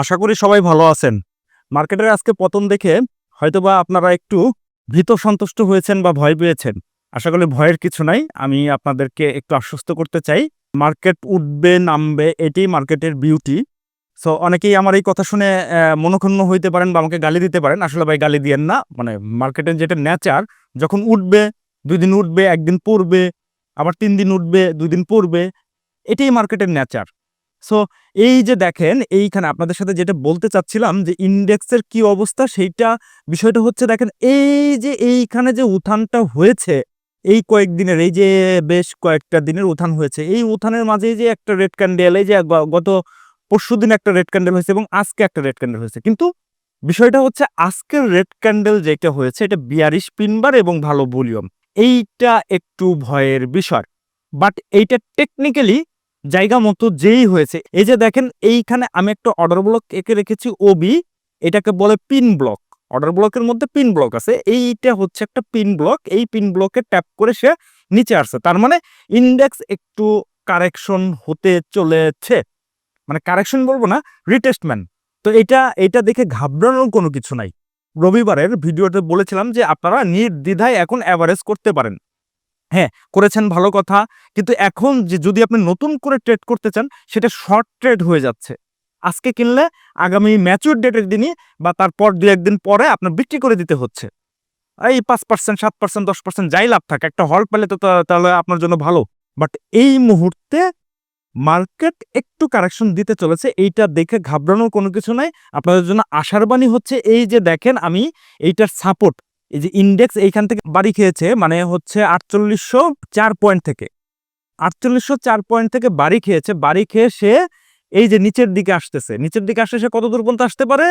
আশা করি সবাই ভালো আছেন। মার্কেটের আজকে পতন দেখে হয়তোবা আপনারা একটু ভীত সন্তুষ্ট হয়েছেন বা ভয় পেয়েছেন। আশা করি ভয়ের কিছু নাই, আমি আপনাদেরকে একটু আশ্বস্ত করতে চাই। মার্কেট উঠবে, নামবে, এটাই মার্কেটের বিউটি সো অনেকেই আমার এই কথা শুনে মনক্ষুণ্ণ হইতে পারেন বা আমাকে গালি দিতে পারেন। আসলে ভাই গালি দিয়েন না। মানে মার্কেটের যেটা নেচার যখন উঠবে, দুই দিন উঠবে, একদিন পড়বে, আবার তিন দিন উঠবে, দুই দিন পড়বে, এটাই মার্কেটের নেচার সো এই যে দেখেন, এইখানে আপনাদের সাথে যেটা বলতে চাচ্ছিলাম যে ইন্ডেক্সের কি অবস্থা, সেইটা বিষয়টা হচ্ছে দেখেন, এই যে এইখানে যে উত্থানটা হয়েছে, এই কয়েকদিনের এই যে বেশ কয়েকটা দিনের উত্থান হয়েছে, এই উত্থানের মাঝে যে একটা রেড ক্যান্ডেল এই যে গত পরশু দিন একটা রেড ক্যান্ডেল হয়েছে এবং আজকে একটা রেড ক্যান্ডেল হয়েছে। কিন্তু বিষয়টা হচ্ছে আজকের রেড ক্যান্ডেল যেটা হয়েছে, এটা বিয়ারিশ পিনবার এবং ভালো ভলিউম, এইটা একটু ভয়ের বিষয়। বাট এইটা টেকনিক্যালি জায়গা মতো যেই হয়েছে। এই যে দেখেন, এইখানে আমি একটা অর্ডার ব্লক এঁকে রেখেছি ওবি এটাকে বলে পিন ব্লক অর্ডার ব্লকের মধ্যে পিন ব্লক আছে। এইটা হচ্ছে একটা পিন ব্লক এই পিন ব্লকে ট্যাপ করে সে নিচে আসছে। তার মানে ইন্ডেক্স একটু কারেকশন হতে চলেছে। মানে কারেকশন বলব না রিটেস্টমেন্ট তো এটা এটা দেখে ঘাবড়ানোর কোনো কিছু নাই। রবিবারের ভিডিওতে বলেছিলাম যে আপনারা নির্দ্বিধায় এখন অ্যাভারেজ করতে পারেন। হ্যাঁ করেছেন ভালো কথা। কিন্তু এখন যে, যদি আপনি নতুন করে ট্রেড করতে চান, সেটা শর্ট ট্রেড হয়ে যাচ্ছে। আজকে কিনলে আগামী ম্যাচুর ডেটের দিনই বা তারপর দু একদিন পরে আপনার বিক্রি করে দিতে হচ্ছে। এই পাঁচ পার্সেন্ট সাত পার্সেন্ট দশ পার্সেন্ট যাই লাভ থাকে, একটা হল পেলে তো তাহলে আপনার জন্য ভালো। বাট এই মুহূর্তে মার্কেট একটু কারেকশন দিতে চলেছে, এইটা দেখে ঘাবড়ানোর কোনো কিছু নাই। আপনাদের জন্য আশার বাণী হচ্ছে, এই যে দেখেন আমি, এইটার সাপোর্ট এই যে ইন্ডেক্স এইখান থেকে বাড়ি খেয়েছে মানে হচ্ছে আটচল্লিশশো চার পয়েন্ট থেকে। আটচল্লিশশো চার পয়েন্ট থেকে বাড়ি খেয়েছে, বাড়ি খেয়ে সে এই যে নিচের দিকে আসতেছে। নিচের দিকে আসতে সে কত দূর পর্যন্ত আসতে পারে?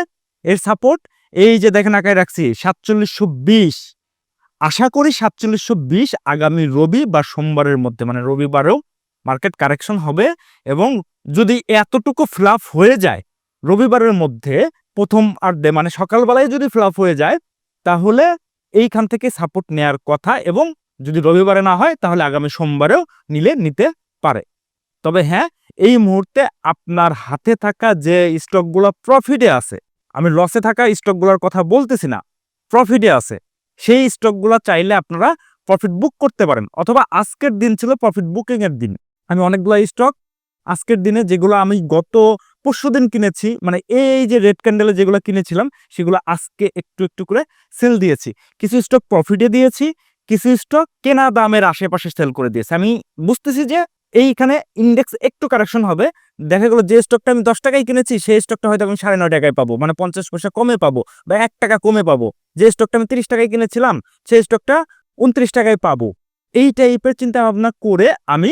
এর সাপোর্ট এই যে দেখেন আঁকায় রাখছি, সাতচল্লিশশো বিশ। আশা করি সাতচল্লিশশো বিশ আগামী রবি বা সোমবারের মধ্যে মানে রবিবারেও মার্কেট কারেকশন হবে এবং যদি এতটুকু ফ্লাফ হয়ে যায় রবিবারের মধ্যে, প্রথম আর্ধে মানে সকালবেলায় যদি ফ্লাফ হয়ে যায়, তাহলে এইখান থেকে সাপোর্ট নেয়ার কথা এবং যদি রবিবারে না হয়, তাহলে আগামী সোমবারেও নিলে নিতে পারে। তবে হ্যাঁ এই মুহূর্তে আপনার হাতে থাকা যে স্টকগুলো প্রফিটে আছে, আমি লসে থাকা স্টকগুলোর কথা বলতেছি না প্রফিটে আছে, সেই স্টকগুলো চাইলে আপনারা প্রফিট বুক করতে পারেন। অথবা আজকের দিন ছিল প্রফিট বুকিং এর দিন। আমি অনেকগুলো স্টক আজকের দিনে যেগুলো আমি গত পরশু দিন কিনেছি মানে এই যে রেড ক্যান্ডেলে যেগুলো কিনেছিলাম, সেগুলো আজকে একটু একটু করে সেল দিয়েছি। কিছু স্টক প্রফিটে দিয়েছি, কিছু স্টক কেনা দামের আশেপাশে সেল করে দিয়েছে। আমি বুঝতেছি যে এইখানে ইন্ডেক্স একটু কারেকশন হবে। দেখা গেলো যে স্টকটা আমি দশ টাকায় কিনেছি, সেই স্টকটা হয়তো আমি সাড়ে নয় টাকায় পাবো মানে পঞ্চাশ পয়সা কমে পাবো বা এক টাকা কমে পাবো। যে স্টকটা আমি তিরিশ টাকায় কিনেছিলাম, সেই স্টকটা উনত্রিশ টাকায় পাবো। এই টাইপের চিন্তা ভাবনা করে আমি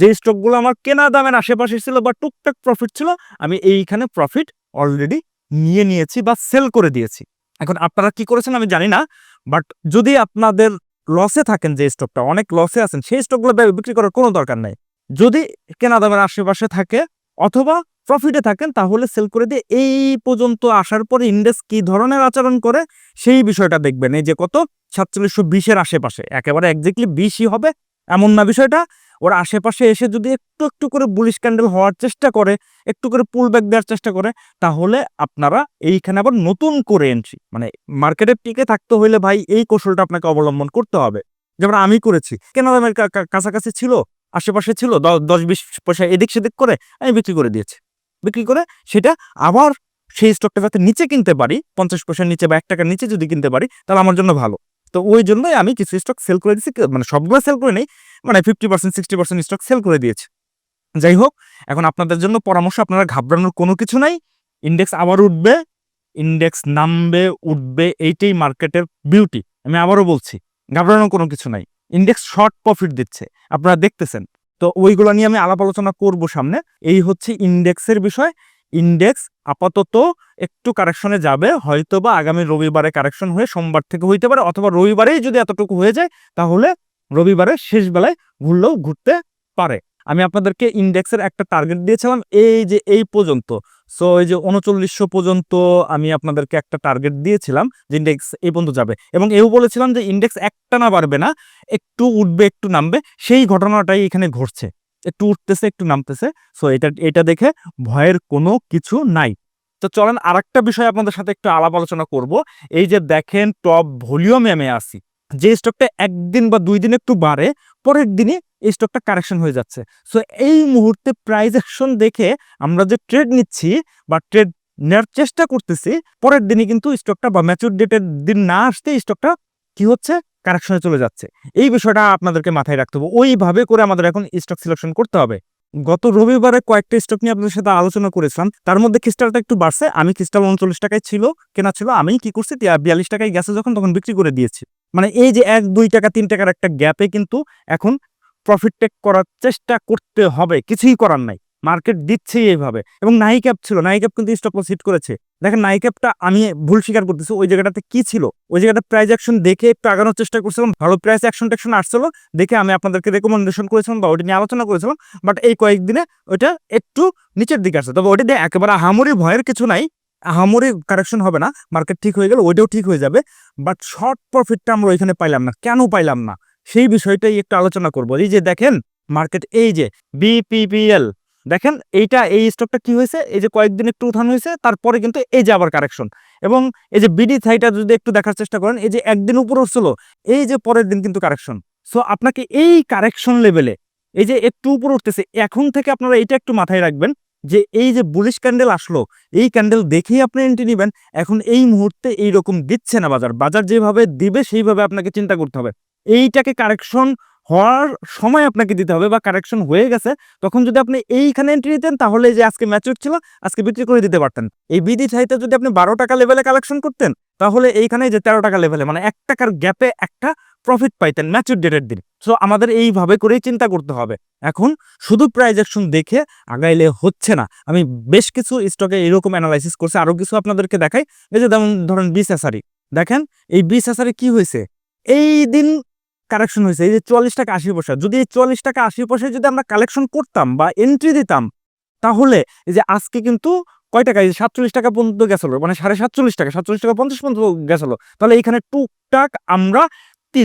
যে স্টকগুলো আমার কেনা দামের আশেপাশে ছিল বা টুকটাক প্রফিট ছিল, আমি এইখানে প্রফিট অলরেডি নিয়ে নিয়েছি বা সেল করে দিয়েছি। এখন আপনারা কি করেছেন আমি জানি না বাট যদি আপনাদের লসে থাকেন যে স্টকটা, অনেক লসে আছেন, সেই স্টকগুলো বিক্রি করার কোনো দরকার নাই। যদি কেনা দামের আশেপাশে থাকে অথবা প্রফিটে থাকেন, তাহলে সেল করে দিয়ে এই পর্যন্ত আসার পরে ইন্ডেক্স কি ধরনের আচরণ করে, সেই বিষয়টা দেখবেন। এই যে কত? সাতচল্লিশশো বিশের আশেপাশে। একেবারে একজাক্টলি বিশই হবে, এমন না বিষয়টা। ওর আশেপাশে এসে যদি একটু একটু করে বুলিশ ক্যান্ডেল হওয়ার চেষ্টা করে, একটু করে পুল ব্যাক দেওয়ার চেষ্টা করে, তাহলে আপনারা এইখানে আবার নতুন করে এন্ট্রি মানে মার্কেটে টিকে থাকতে হইলে ভাই এই কৌশলটা আপনাকে অবলম্বন করতে হবে। যেমন আমি করেছি, কেন দামের কাছাকাছি ছিল, আশেপাশে ছিল দশ, বিশ পয়সা এদিক সেদিক করে আমি বিক্রি করে দিয়েছি। বিক্রি করে সেটা আবার সেই স্টকটা যাতে নিচে কিনতে পারি, পঞ্চাশ পয়সার নিচে বা এক টাকার নিচে যদি কিনতে পারি, তাহলে আমার জন্য ভালো। তো ওই জন্যই আমি কিছু স্টক সেল করে দিয়েছি মানে সবগুলো সেল করে নেই মানে fifty percent sixty percent stock sell করে দিয়েছি। যাই হোক, এখন আপনাদের জন্য পরামর্শ, আপনারা ঘাবড়ানোর কোনো কিছু নাই। ইন্ডেক্স আবার উঠবে ইন্ডেক্স নামবে, উঠবে, এইটাই মার্কেটের বিউটি আমি আবারও বলছি, ঘাবড়ানোর কোনো কিছু নাই। ইন্ডেক্স শর্ট প্রফিট দিচ্ছে, আপনারা দেখতেছেন। তো ওইগুলো নিয়ে আমি আলাপ আলোচনা করব সামনে। এই হচ্ছে ইন্ডেক্সের বিষয়। ইন্ডেক্স আপাতত একটু কারেকশনে যাবে হয়তো বা আগামী রবিবারে কারেকশন হয়ে সোমবার থেকে হইতে পারে, অথবা রবিবারেই যদি এতটুকু হয়ে যায়, তাহলে রবিবারের শেষ বেলায় ঘুরলেও ঘুরতে পারে। আমি আপনাদেরকে ইন্ডেক্সের একটা টার্গেট দিয়েছিলাম, এই যে এই পর্যন্ত। সো এই যে উনচল্লিশশো পর্যন্ত আমি আপনাদেরকে একটা টার্গেট দিয়েছিলাম যে ইন্ডেক্স এই পর্যন্ত যাবে। এবং এও বলেছিলাম যে ইন্ডেক্স একটা না বাড়বে না, একটু উঠবে, একটু নামবে, সেই ঘটনাটাই এখানে ঘটছে। একটু উঠতেছে, একটু নামতেছে। সো এটা এটা দেখে ভয়ের কোনো কিছু নাই। তো চলেন আর একটা বিষয় আপনাদের সাথে একটু আলাপ আলোচনা করব। এই যে দেখেন টপ ভলিউম এমে আসি যে স্টকটা একদিন বা দুই দিন একটু বাড়ে, পরের দিনই এই স্টকটা কারেকশন হয়ে যাচ্ছে। সো এই মুহূর্তে প্রাইস অ্যাকশন দেখে আমরা যে ট্রেড নিচ্ছি বা ট্রেড নেওয়ার চেষ্টা করতেছি, পরের দিনই কিন্তু স্টকটা বা ম্যাচুর ডেটের দিন না আসতে স্টকটা কি হচ্ছে? কারেকশনে চলে যাচ্ছে। এই বিষয়টা আপনাদেরকে মাথায় রাখতে হবে। ওইভাবে করে আমাদের এখন স্টক সিলেকশন করতে হবে। গত রবিবারে কয়েকটা স্টক নিয়ে আপনাদের সাথে আলোচনা করেছিলাম। তার মধ্যে ক্রিস্টালটা একটু বাড়ছে। আমি ক্রিস্টাল উনচল্লিশ টাকায় ছিল, কেনা ছিল। আমি কি করছি? বিয়াল্লিশ টাকায় গেছে যখন, তখন বিক্রি করে দিয়েছি। মানে এই যে এক, দুই টাকা, তিন টাকার একটা গ্যাপে কিন্তু এখন প্রফিট টেক করার চেষ্টা করতে হবে। কিছুই করার নাই। মার্কেট দিচ্ছেই এইভাবে। এবং নাই ক্যাপ ছিল নাই ক্যাপ কিন্তু স্টক লস হিট করেছে। দেখেন নাই ক্যাপটা আমি ভুল স্বীকার করতেছি, ওই জায়গাটাতে কি ছিল? ওই জায়গাটা প্রাইস অ্যাকশন দেখে একটু আগানোর চেষ্টা করছিলাম, ভালো প্রাইস অ্যাকশন ট্যাকশন আসছিল, দেখে আমি আপনাদেরকে রেকমেন্ডেশন করেছিলাম বা ওইটা নিয়ে আলোচনা করেছিলাম বাট এই কয়েকদিনে ওইটা একটু নিচের দিকে আসছে। তবে ওইটা দিয়ে একেবারে আহামরি ভয়ের কিছু নাই, আহামরি কারেকশন হবে না মার্কেট ঠিক হয়ে গেলে ওইটাও ঠিক হয়ে যাবে বাট শর্ট প্রফিটটা আমরা ওইখানে পাইলাম না। কেন পাইলাম না? সেই বিষয়টাই একটু আলোচনা করব। এই যে দেখেন মার্কেট এই যে বিপিপিএল দেখেন এইটা, এই স্টকটা কি হয়েছে? এই যে কয়েকদিন একটু উঠান হয়েছে, তারপরে কিন্তু এই যে আবার কারেকশন এবং এই যে বিডি থাইটা যদি একটু দেখার চেষ্টা করেন, এই যে একদিন উপর উঠছিল, এই যে পরের দিন কিন্তু কারেকশন সো আপনাকে এই কারেকশন লেভেলে এই যে একটু উপর উঠতেছে, এখন থেকে আপনারা এইটা একটু মাথায় রাখবেন যে এই যে বুলিশ ক্যান্ডেল আসলো, এই ক্যান্ডেল দেখেই আপনি এন্ট্রি নেবেন। এখন এই মুহূর্তে এই রকম দিচ্ছে না বাজার। বাজার যেভাবে দিবে, সেইভাবে আপনাকে চিন্তা করতে হবে। এইটাকে কারেকশন হওয়ার সময় আপনাকে দিতে হবে বা কারেকশন হয়ে গেছে, তখন যদি আপনি এইখানে এন্ট্রি নিতেন, তাহলে যে আজকে ম্যাচুর ছিল, আজকে বিক্রি করে দিতে পারতেন। এই বিধি চাইতে যদি আপনি বারো টাকা লেভেলে কালেকশন করতেন, তাহলে এইখানে যে তেরো টাকা লেভেলে মানে এক টাকার গ্যাপে একটা প্রফিট পাইতেন ম্যাচুর ডেটের দিন। সো আমাদের এইভাবে করেই চিন্তা করতে হবে। এখন শুধু প্রাইজেকশন দেখে আগাইলে হচ্ছে না। আমি বেশ কিছু স্টকে এরকম অ্যানালাইসিস করছি আরও কিছু আপনাদেরকে দেখাই। এই যে যেমন ধরেন বিশ এসারি দেখেন, এই বিশ এসারি কি হয়েছে এই দিন কারেকশন হয়েছে, এই যে চুয়াল্লিশ টাকা আশি পয়সা। যদি এই চুয়াল্লিশ টাকা আশি পয়সায় যদি আমরা কালেকশন করতাম বা এন্ট্রি দিতাম, তাহলে এই যে আজকে কিন্তু কয় টাকা? এই সাতচল্লিশ টাকা পর্যন্ত গেছিল মানে সাড়ে সাতচল্লিশ টাকা সাতচল্লিশ টাকা পঞ্চাশ পর্যন্ত গেছিল। তাহলে এখানে টুকটাক আমরা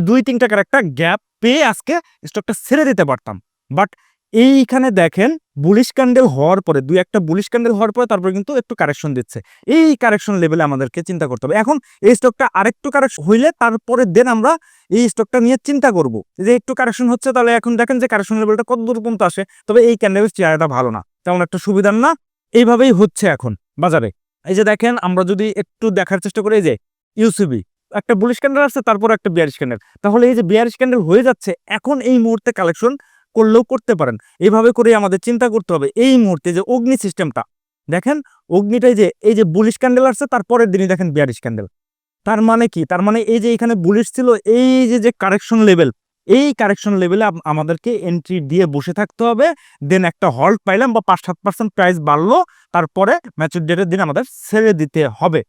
দুই তিন টাকার একটা গ্যাপ পেয়ে আজকে স্টকটা ছেড়ে দিতে পারতাম। বাট এইখানে দেখেন বুলিশ ক্যান্ডেল হওয়ার পরে, দুই একটা বুলিশ ক্যান্ডেল হওয়ার পরে তারপরে কিন্তু একটু কারেকশন দিচ্ছে। এই কারেকশন লেভেলে আমাদেরকে চিন্তা করতে হবে। এখন এই স্টকটা আরেকটু কারেকশন হইলে তারপরে দেন আমরা এই স্টকটা নিয়ে চিন্তা করব। যে একটু কারেকশন হচ্ছে তাহলে এখন দেখেন যে কারেকশন লেভেলটা কত দূর পর্যন্ত আসে। তবে এই ক্যান্ডেলের চেয়ারটা ভালো না। তেমন একটা সুবিধার না। এইভাবেই হচ্ছে এখন বাজারে। এই যে দেখেন আমরা যদি একটু দেখার চেষ্টা করি যে ইউসিবি একটা বুলিশ ক্যান্ডেল আসছে, তারপর একটা বিয়ারিশ ক্যান্ডেল তাহলে এই যে বিয়ারিশ ক্যান্ডেল হয়ে যাচ্ছে, এখন এই মুহূর্তে কালেকশন করলেও করতে পারেন। এইভাবে করে আমাদের চিন্তা করতে হবে এই মুহূর্তে যে অগ্নি সিস্টেমটা। দেখেন, অগ্নিটাই যে, এই যে বুলিশ ক্যান্ডেল আসছে তারপরের দিনই দেখেন বিয়ারিশ ক্যান্ডেল তার মানে কি? তার মানে এই যে এখানে বুলিশ ছিল, এই যে যে কারেকশন লেভেল এই কারেকশন লেভেলে আমাদেরকে এন্ট্রি দিয়ে বসে থাকতে হবে। দেন একটা হল্ট পাইলাম বা পাঁচ সাত পার্সেন্ট প্রাইস বাড়লো, তারপরে ম্যাচুর ডেটের দিন আমাদের ছেড়ে দিতে হবে।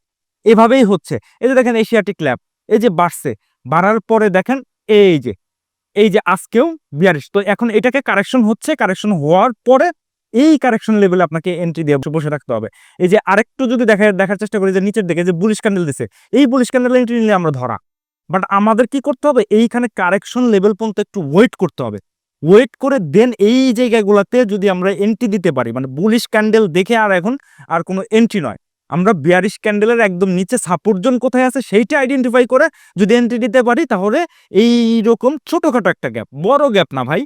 এভাবেই হচ্ছে। এই যে দেখেন এশিয়াটিক ল্যাব এই যে বাড়ছে। বাড়ার পরে দেখেন এই যে এই যে আজকেও বিয়ারিশ তো এখন এটাকে কারেকশন হচ্ছে কারেকশন হওয়ার পরে এই কারেকশন লেভেলে আপনাকে এন্ট্রি দিয়ে বসে থাকতে হবে। এই যে আরেকটু যদি দেখা, দেখার চেষ্টা করি যে নিচের দিকে যে বুলিশ ক্যান্ডেল দিছে, এই বুলিশ ক্যান্ডেল এন্ট্রি নিলে আমরা ধরা। বাট আমাদের কি করতে হবে? এইখানে কারেকশন লেভেল পর্যন্ত একটু ওয়েট করতে হবে। ওয়েট করে দেন এই জায়গাগুলোতে যদি আমরা এন্ট্রি দিতে পারি মানে বুলিশ ক্যান্ডেল দেখে আর এখন আর কোনো এন্ট্রি নয়। আমরা বিয়ারিশ ক্যান্ডেলের একদম নিচে সাপোর্ট কোথায় আছে সেইটা আইডেন্টিফাই করে যদি এন্ট্রি দিতে পারি তাহলে এই রকম ছোটখাটো একটা গ্যাপ বড় গ্যাপ না ভাই,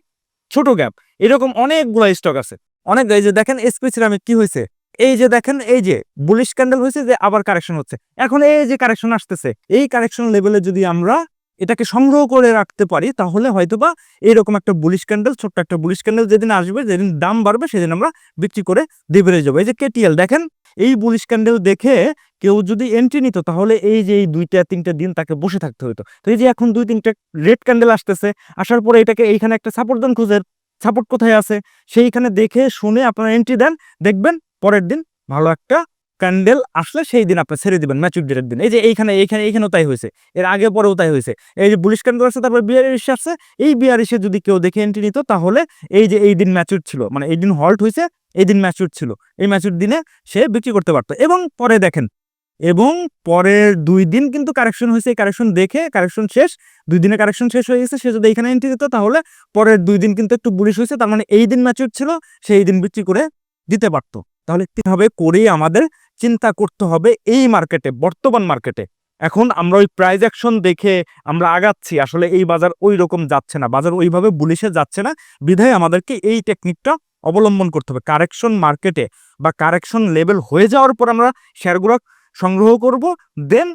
ছোট গ্যাপ এরকম অনেকগুলো স্টক আছে। অনেক, এই যে দেখেন এসপি সিরামিক কি হয়েছে এই যে দেখেন, এই যে বুলিশ ক্যান্ডেল হয়েছে যে আবার কারেকশন হচ্ছে। এখন এই যে কারেকশন আসতেছে, এই কারেকশন লেভেলে যদি আমরা এটাকে সংগ্রহ করে রাখতে পারি, তাহলে হয়তোবা এরকম একটা বুলিশ ক্যান্ডেল ছোট্ট একটা বুলিশ ক্যান্ডেল যেদিন আসবে, যেদিন দাম বাড়বে, সেদিন আমরা বিক্রি করে দিয়ে বেড়ে যাব এই যে কেটিএল দেখেন এই বুলিশ ক্যান্ডেল দেখে কেউ যদি এন্ট্রি নিত, তাহলে এই যে এই দুইটা, তিনটা দিন তাকে বসে থাকতে হতো তো এই যে এখন দুই, তিনটা রেড ক্যান্ডেল আসতেছে, আসার পরে এটাকে এইখানে একটা সাপোর্ট দেন খুঁজে সাপোর্ট কোথায় আছে? সেইখানে দেখে শুনে আপনারা এন্ট্রি দেন, দেখবেন পরের দিন ভালো একটা ক্যান্ডেল আসলে সেই দিন আপনি ছেড়ে দিবেন ম্যাচুর ডেটের দিন। এই যে এইখানে এইখানে, এইখানেও তাই হয়েছে। এর আগে পরেও তাই হয়েছে। এই যে বুলিশ ক্যান্ডেল আসছে, তারপর বিয়ারিশ আসছে। এই বিয়ারিশে যদি কেউ দেখে এন্ট্রি নিত, তাহলে এই যে এই দিন ম্যাচুর ছিল মানে এই দিন হল্ট হয়েছে, এই দিন ম্যাচুর ছিল। এই ম্যাচুর দিনে সে বিক্রি করতে পারতো। এবং পরে দেখেন, এবং পরের দুই দিন কিন্তু কারেকশন হয়েছে। এই কারেকশন দেখে কারেকশন শেষ, দুই দিনে কারেকশন শেষ হয়ে গেছে। সে যদি এখানে এন্ট্রি দিত তাহলে পরের দুই দিন কিন্তু একটু বুলিশ হয়েছে। তার মানে এই দিন ম্যাচুর ছিল, সেই দিন বিক্রি করে দিতে পারতো। তাহলে কীভাবে করেই আমাদের চিন্তা করতে হবে এই মার্কেটে বর্তমান মার্কেটে এখন আমরা ওই প্রাইজ অ্যাকশন দেখে আমরা আগাচ্ছি, আসলে এই বাজার ওই রকম যাচ্ছে না, বাজার ওইভাবে বুলিশে যাচ্ছে না। বিধায় আমাদেরকে এই টেকনিকটা অবলম্বন করতে হবে। কারেকশন মার্কেটে বা কারেকশন লেভেল হয়ে যাওয়ার পর আমরা শেয়ারগুলো সংগ্রহ করব দেন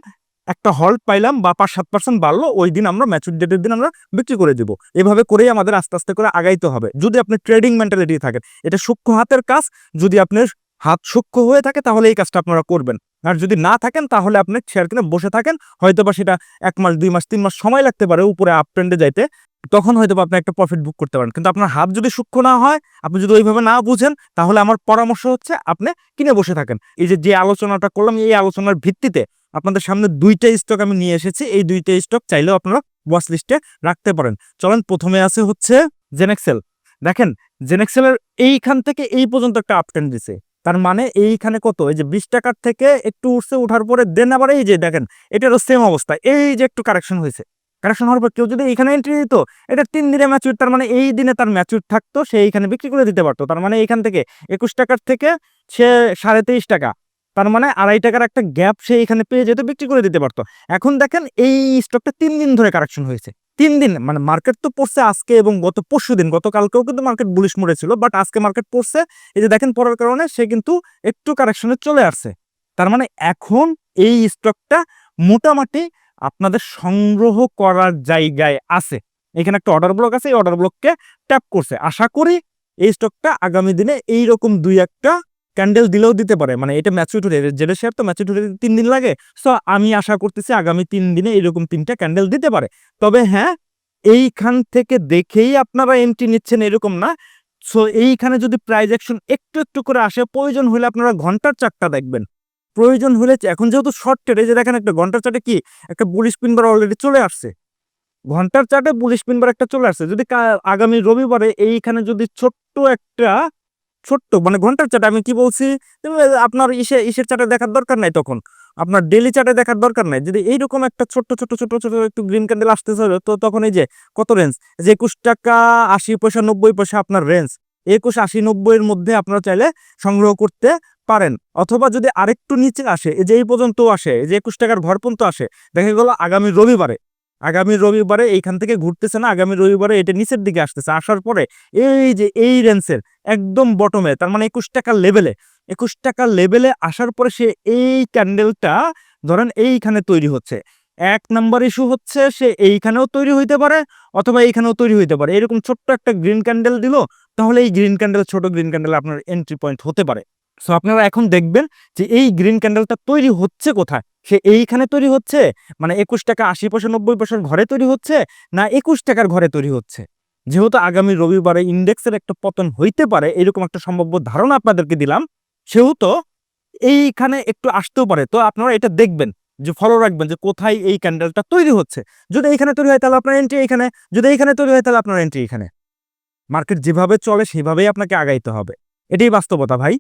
একটা হল্ট পাইলাম বা পাঁচ সাত পার্সেন্ট বাড়লো, ওই দিন আমরা ম্যাচুর ডেটের দিন আমরা বিক্রি করে দেবো। এভাবে করেই আমাদের আস্তে আস্তে করে আগাইতে হবে। যদি আপনি ট্রেডিং মেন্টালিটি থাকেন, এটা সূক্ষ্ম হাতের কাজ। যদি আপনার হাত সূক্ষ্ম হয়ে থাকে, তাহলে এই কাজটা আপনারা করবেন। আর যদি না থাকেন, তাহলে আপনি শেয়ার কিনে বসে থাকেন। হয়তো বা সেটা এক মাস, দুই মাস, তিন মাস সময় লাগতে পারে উপরে আপ ট্রেন্ডে যাইতে। তখন হয়তো আপনি একটা প্রফিট বুক করতে পারেন। কিন্তু আপনার হাত যদি সূক্ষ্ম না হয়, আপনি যদি ওইভাবে না বুঝেন, তাহলে আমার পরামর্শ হচ্ছে আপনি কিনে বসে থাকেন। এই যে যে আলোচনাটা করলাম, এই আলোচনার ভিত্তিতে আপনাদের সামনে দুইটা স্টক আমি নিয়ে এসেছি। এই দুইটা স্টক চাইলেও আপনারা ওয়াচ লিস্টে রাখতে পারেন। চলেন, প্রথমে আছে হচ্ছে জেনেক্সেল দেখেন জেনেক্সেলের এইখান থেকে এই পর্যন্ত একটা আপ ট্রেন্ড দিছে। তার মানে এইখানে কত? এই যে বিশ টাকার থেকে একটু উঠছে, উঠার পরে দেন আবার এই যে দেখেন এটারও সেম অবস্থা। এই যে একটু কারেকশন হয়েছে। কারেকশন হওয়ার পর কেউ যদি এখানে এন্ট্রি দিত এটা তিন দিনে ম্যাচুর তার মানে এই দিনে তার ম্যাচুর থাকতো, সে এইখানে বিক্রি করে দিতে পারতো। তার মানে এইখান থেকে একুশ টাকার থেকে সে সাড়ে তেইশ টাকা, তার মানে আড়াই টাকার একটা গ্যাপ সে এখানে পেয়ে যেত, বিক্রি করে দিতে পারতো। এখন দেখেন এই স্টকটা তিন দিন ধরে কারেকশন হয়েছে। তিন দিন মানে মার্কেট তো পড়ছে আজকে এবং গত পরশু দিন, গতকালকেও কিন্তু মার্কেট বুলিশ ছিল বাট আজকে মার্কেট পড়ছে, এই যে দেখেন পড়ার কারণে সে কিন্তু একটু কারেকশনে চলে আসছে। তার মানে এখন এই স্টকটা মোটামুটি আপনাদের সংগ্রহ করার জায়গায় আছে। এখানে একটা অর্ডার ব্লক আছে, এই অর্ডার ব্লককে ট্যাপ করছে। আশা করি এই স্টকটা আগামী দিনে এই রকম দুই একটা ক্যান্ডেল দিলেও দিতে পারে। মানে এটা ম্যাচুরিটি জেলে শেয়ার তো ম্যাচুরিটি তিন দিন লাগে। সো আমি আশা করতেছি আগামী তিন দিনে এরকম তিনটা ক্যান্ডেল দিতে পারে। তবে হ্যাঁ এইখান থেকে দেখেই আপনারা এন্ট্রি নিচ্ছেন এরকম না। সো এইখানে যদি প্রাইজ অ্যাকশন একটু একটু করে আসে, প্রয়োজন হলে আপনারা ঘণ্টার চারটা দেখবেন। প্রয়োজন হলে এখন যেহেতু শর্ট ট্রেডে যে দেখেন একটা ঘণ্টার চার্টে কি? একটা বুলিশ পিনবার অলরেডি চলে আসছে। ঘণ্টার চার্টে বুলিশ পিনবার একটা চলে আসছে। যদি আগামী রবিবারে এইখানে যদি ছোট্ট একটা ছোট্ট মানে ঘণ্টার চার্টে আমি কি বলছি? আপনার ইসে, ইসের চার্টে দেখার দরকার নাই তখন। আপনার ডেলি চার্টে দেখার দরকার নাই। যদি এইরকম একটা ছোট্ট ছোট ছোট ছোট একটু গ্রিন ক্যান্ডেল আসতেছে, তো তখন এই যে, কত রেঞ্জ যে একুশ টাকা আশি পয়সা, নব্বই পয়সা আপনার রেঞ্জ একুশ, আশি নব্বইয়ের মধ্যে আপনারা চাইলে সংগ্রহ করতে পারেন। অথবা যদি আরেকটু নিচে আসে, এই যে এই পর্যন্ত আসে যে একুশ টাকার ঘর পর্যন্ত আসে, দেখা গেল আগামী রবিবারে। আগামী রবিবারে এইখান থেকে ঘুরতেছে না, আগামী রবিবারে এটা নিচের দিকে আসতেছে। আসার পরে এই যে এই রেঞ্জের একদম বটমে তার মানে একুশ টাকার লেভেলে একুশ টাকার লেভেলে আসার পরে সে এই ক্যান্ডেলটা ধরেন এইখানে তৈরি হচ্ছে। এক নাম্বার ইস্যু হচ্ছে সে এইখানেও তৈরি হইতে পারে অথবা এইখানেও তৈরি হইতে পারে। এরকম ছোট্ট একটা গ্রিন ক্যান্ডেল দিল, তাহলে এই গ্রিন ক্যান্ডেল ছোট গ্রিন ক্যান্ডেল আপনার এন্ট্রি পয়েন্ট হতে পারে। সো আপনারা এখন দেখবেন যে এই গ্রিন ক্যান্ডেলটা তৈরি হচ্ছে কোথায়? সে এইখানে তৈরি হচ্ছে? মানে একুশ টাকা আশি পয়সা, নব্বই পয়সার ঘরে তৈরি হচ্ছে না একুশ টাকার ঘরে তৈরি হচ্ছে? যেহেতু আগামী রবিবারে ইন্ডেক্সের একটা পতন হইতে পারে, এরকম একটা সম্ভাব্য ধারণা আপনাদেরকে দিলাম, সেহেতু এইখানে একটু আসতেও পারে। তো আপনারা এটা দেখবেন, যে ফলো রাখবেন, যে কোথায় এই ক্যান্ডেলটা তৈরি হচ্ছে? যদি এইখানে তৈরি হয়, তাহলে আপনার এন্ট্রি এখানে যদি এইখানে তৈরি হয়, তাহলে আপনার এন্ট্রি এখানে মার্কেট যেভাবে চলে, সেভাবেই আপনাকে আগাইতে হবে। এটাই বাস্তবতা ভাই।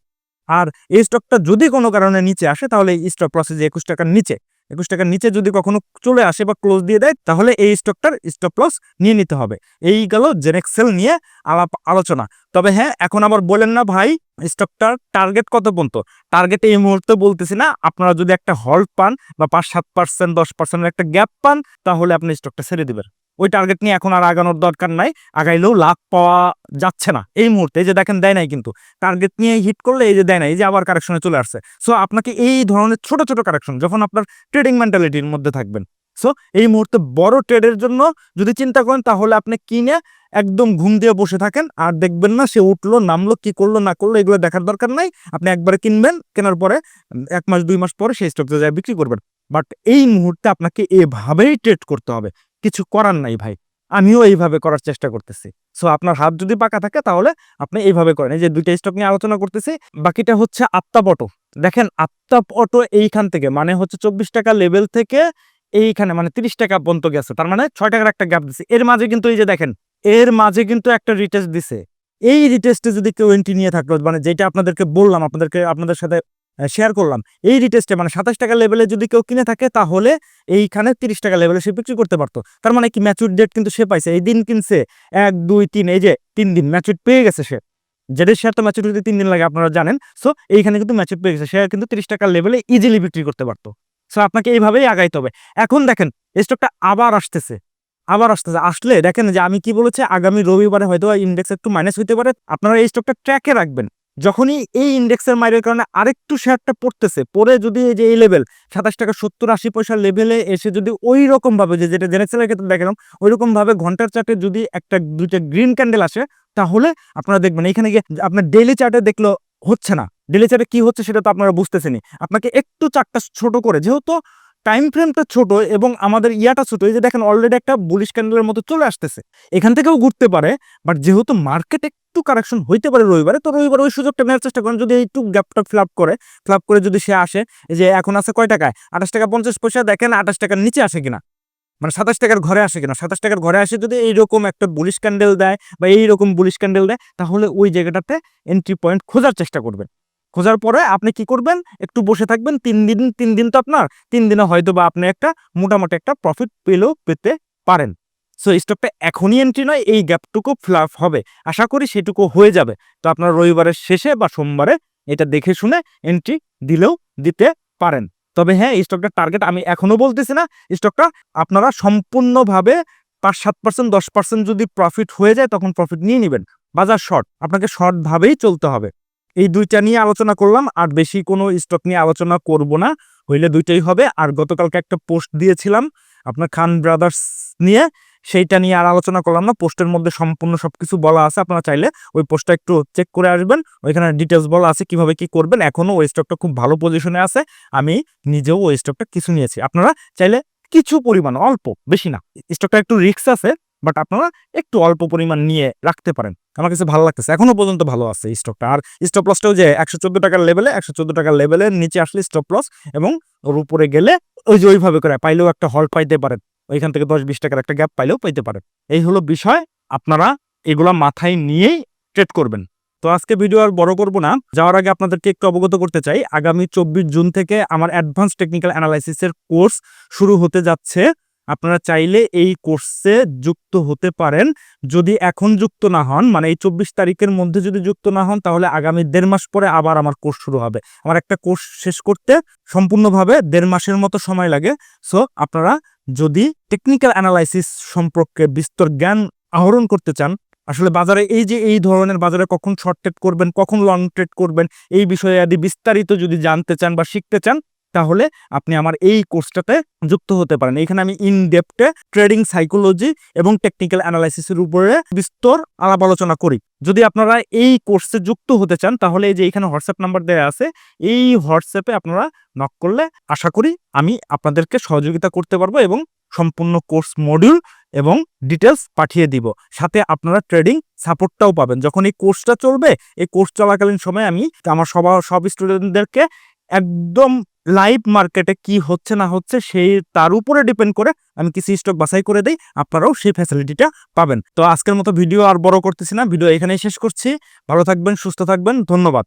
আর এই স্টকটা যদি কোনো কারণে নিচে আসে, তাহলে এই স্টক প্রসেস একুশ টাকার নিচে। একুশ টাকার নিচে যদি কখনো চলে আসে বা ক্লোজ দিয়ে দেয়, তাহলে এই স্টকটার স্টপ লস নিয়ে নিতে হবে। এই গেল জেনেক্সেল নিয়ে আলাপ আলোচনা। তবে হ্যাঁ এখন আবার বলেন না ভাই স্টকটার টার্গেট কত পর্যন্ত? টার্গেট এই মুহূর্তে বলতেছি না, আপনারা যদি একটা হল্ট পান বা পাঁচ সাত পার্সেন্ট দশ পার্সেন্টের একটা গ্যাপ পান, তাহলে আপনি স্টকটা ছেড়ে দিবেন। ওই টার্গেট নিয়ে এখন আর আগানোর দরকার নাই, আগাইলেও লাভ পাওয়া যাচ্ছে না। এই মুহূর্তে যে দেখেন, দেয় নাই কিন্তু। টার্গেট নিয়ে হিট করলে এই যে দেয় নাই, এই যে আবার কারেকশনে চলে আসছে। সো আপনাকে এই ধরনের ছোট ছোট কারেকশন যখন আপনার ট্রেডিং মেন্টালিটির মধ্যে থাকবেন। সো এই মুহূর্তে বড় ট্রেডের জন্য যদি চিন্তা করেন, তাহলে আপনি কিনে একদম ঘুম দিয়ে বসে থাকেন আর দেখবেন না সে উঠল, নামলো, কি করল, না করল, এগুলো দেখার দরকার নাই। আপনি একবারে কিনবেন, কেনার পরে এক মাস, দুই মাস পরে সেই স্টকটা যায় বিক্রি করবেন। বাট এই মুহূর্তে আপনাকে এভাবেই ট্রেড করতে হবে। কিছু করার নাই ভাই। আমিও এইভাবে করার চেষ্টা করতেছি। সো আপনার হাত যদি পাকা থাকে তাহলে আপনি এইভাবে করেন। এই যে দুইটা স্টক নিয়ে আলোচনা করতেছি, বাকিটা হচ্ছে আত্মাপ অটো দেখেন আত্মাপ অটো এইখান থেকে মানে হচ্ছে চব্বিশ টাকা লেভেল থেকে এইখানে মানে তিরিশ টাকা পর্যন্ত গেছে। তার মানে ছয় টাকার একটা গ্যাপ দিছে। এর মাঝে কিন্তু এই যে দেখেন, এর মাঝে কিন্তু একটা রিটেস্ট দিছে। এই রিটেস্টে যদি কেউ এন্ট্রি নিয়ে থাকল মানে যেটা আপনাদেরকে বললাম, আপনাদেরকে, আপনাদের সাথে শেয়ার করলাম। এই রিটেস্টে মানে সাতাশ টাকা লেভেলে যদি কেউ কিনে থাকে, তাহলে এইখানে তিরিশ টাকা লেভেলে সে বিক্রি করতে পারতো। তার মানে কি ম্যাচুর ডেট কিন্তু সে পাইছে। এই দিন কিনছে এক, দুই, তিন, এই যে তিন দিন ম্যাচুর পেয়ে গেছে সে। যেটা শেয়ার তো ম্যাচুর তিন দিন লাগে, আপনারা জানেন। সো এইখানে কিন্তু ম্যাচুর পেয়ে গেছে। শেয়ার কিন্তু তিরিশ টাকার লেভেলে ইজিলি বিক্রি করতে পারতো। সো আপনাকে এইভাবেই আগাইতে হবে। এখন দেখেন স্টকটা আবার আসতেছে। আবার আসতেছে। আসলে দেখেন যে আমি কি বলেছি, আগামী রবিবারে হয়তো ইন্ডেক্স একটু মাইনাস হইতে পারে। আপনারা এই স্টকটা ট্র্যাকে রাখবেন। যখনই এই ইন্ডেক্সের মাইরের কারণে আরেকটু শেয়ারটা পড়তেছে, পরে যদি এই যে এই লেভেল সাতাশ টাকা সত্তর আশি পয়সার লেভেলে এসে যদি ওই রকম ভাবে যে যেটা জেনেক্সেলের ক্ষেত্রে দেখলাম ওই রকম ভাবে ঘণ্টার চার্টে যদি একটা দুইটা গ্রিন ক্যান্ডেল আসে, তাহলে আপনারা দেখবেন এখানে গিয়ে আপনার ডেইলি চার্টে দেখল হচ্ছে না। ডেইলি চার্টে কি হচ্ছে সেটা তো আপনারা বুঝতেছেনই। আপনাকে একটু চার্টটা ছোট করে, যেহেতু টাইম ফ্রেমটা ছোট এবং আমাদের ইয়াটা ছোট, এই যে দেখেন অলরেডি একটা বুলিশ ক্যান্ডেলের মতো চলে আসতেছে। এখান থেকেও ঘুরতে পারে বাট যেহেতু মার্কেট একটু কারেকশন হইতে পারে রবিবারে তো রবিবার ওই সুযোগটা নেওয়ার চেষ্টা করেন। যদি একটু গ্যাপটা ফিল আপ করে ফিল আপ করে যদি সে আসে যে এখন আছে কয় টাকায়? আঠাশ টাকা পঞ্চাশ পয়সা, দেখেন আঠাশ টাকার নিচে আসে কিনা? মানে সাতাশ টাকার ঘরে আসে কিনা? সাতাশ টাকার ঘরে আসে যদি এইরকম একটা বুলিশ ক্যান্ডেল দেয় বা এইরকম বুলিশ ক্যান্ডেল দেয়, তাহলে ওই জায়গাটাতে এন্ট্রি পয়েন্ট খোঁজার চেষ্টা করবেন। খোঁজার পরে আপনি কি করবেন? একটু বসে থাকবেন। তিন দিন তিন দিন তো আপনার। তিন দিনে হয়তো বা আপনি একটা মোটামুটি একটা প্রফিট পেলেও পেতে পারেন। সো স্টকটা এখনই এন্ট্রি নয়, এই গ্যাপটুকু ফ্লাপ হবে। আশা করি সেটুকু হয়ে যাবে। তো আপনার রবিবারের শেষে বা সোমবারে এটা দেখে শুনে এন্ট্রি দিলেও দিতে পারেন। তবে হ্যাঁ স্টকটার টার্গেট আমি এখনও বলতেছি না। স্টকটা আপনারা সম্পূর্ণভাবে পাঁচ, সাত পার্সেন্ট দশ পার্সেন্ট যদি প্রফিট হয়ে যায়, তখন প্রফিট নিয়ে নেবেন। বাজার শর্ট আপনাকে শর্ট ভাবেই চলতে হবে। এই দুইটা নিয়ে আলোচনা করলাম, আর বেশি কোনো স্টক নিয়ে আলোচনা করব না। হইলে দুইটাই হবে। আর গতকালকে একটা পোস্ট দিয়েছিলাম, আপনার খান ব্রাদার্স নিয়ে। সেইটা নিয়ে আর আলোচনা করলাম না। পোস্টের মধ্যে সম্পূর্ণ সবকিছু বলা আছে। আপনারা চাইলে ওই পোস্টটা একটু চেক করে আসবেন। ওইখানে ডিটেলস বলা আছে কীভাবে কি করবেন। এখনও ওই স্টকটা খুব ভালো পজিশনে আছে। আমি নিজেও ওই স্টকটা কিছু নিয়েছি। আপনারা চাইলে কিছু পরিমাণ, অল্প, বেশি না। স্টকটা একটু রিস্ক আছে বাট আপনারা একটু অল্প পরিমাণ নিয়ে রাখতে পারেন। আমার কাছে ভালো লাগতেছে। এখনও পর্যন্ত ভালো আছে স্টকটা আর স্টপ লসটাও যে একশো চোদ্দ টাকার লেভেলে একশো চোদ্দ টাকার লেভেলের নিচে আসলে স্টপ লস এবং ওর উপরে গেলে ওই যে ওইভাবে করে পাইলেও একটা হল পাইতে পারেন। ওইখান থেকে দশ, বিশ টাকার একটা গ্যাপ পাইলেও পাইতে পারেন। এই হলো বিষয়, আপনারা এগুলা মাথায় নিয়েই ট্রেড করবেন। তো আজকে ভিডিও আর বড় করব না। যাওয়ার আগে আপনাদেরকে একটু অবগত করতে চাই, আগামী চব্বিশ জুন থেকে আমার অ্যাডভান্স টেকনিক্যাল অ্যানালাইসিসের কোর্স শুরু হতে যাচ্ছে। আপনারা চাইলে এই কোর্সে যুক্ত হতে পারেন। যদি এখন যুক্ত না হন মানে এই চব্বিশ তারিখের মধ্যে যদি যুক্ত না হন, তাহলে আগামী দেড় মাস পরে আবার আমার কোর্স শুরু হবে। আমার একটা কোর্স শেষ করতে সম্পূর্ণভাবে দেড় মাসের মতো সময় লাগে। সো আপনারা যদি টেকনিক্যাল অ্যানালাইসিস সম্পর্কে বিস্তর জ্ঞান আহরণ করতে চান, আসলে বাজারে এই যে এই ধরনের বাজারে কখন শর্ট ট্রেড করবেন, কখন লং ট্রেড করবেন, এই বিষয়ে আদি বিস্তারিত যদি জানতে চান বা শিখতে চান তাহলে আপনি আমার এই কোর্সটাতে যুক্ত হতে পারেন। এখানে আমি ইন ডেপথে ট্রেডিং সাইকোলজি এবং টেকনিক্যাল অ্যানালাইসিসের উপরে বিস্তর আলাপ আলোচনা করি। যদি আপনারা এই কোর্সে যুক্ত হতে চান, তাহলে এই যে এখানে হোয়াটসঅ্যাপ নাম্বার দেওয়া আছে, এই হোয়াটসঅ্যাপে আপনারা নক করলে আশা করি আমি আপনাদেরকে সহযোগিতা করতে পারব এবং সম্পূর্ণ কোর্স মডিউল এবং ডিটেলস পাঠিয়ে দিব। সাথে আপনারা ট্রেডিং সাপোর্টটাও পাবেন। যখন এই কোর্সটা চলবে, এই কোর্স চলাকালীন সময় আমি আমার সবার সব স্টুডেন্টদেরকে একদম লাইভ মার্কেটে কি হচ্ছে না হচ্ছে সেই তার উপরে ডিপেন্ড করে আমি কিছু স্টক বাছাই করে দিই, আপনারাও সেই ফ্যাসিলিটিটা পাবেন। তো আজকের মতো ভিডিও আর বড় করতেছি না ভিডিও এখানেই শেষ করছি। ভালো থাকবেন, সুস্থ থাকবেন, ধন্যবাদ।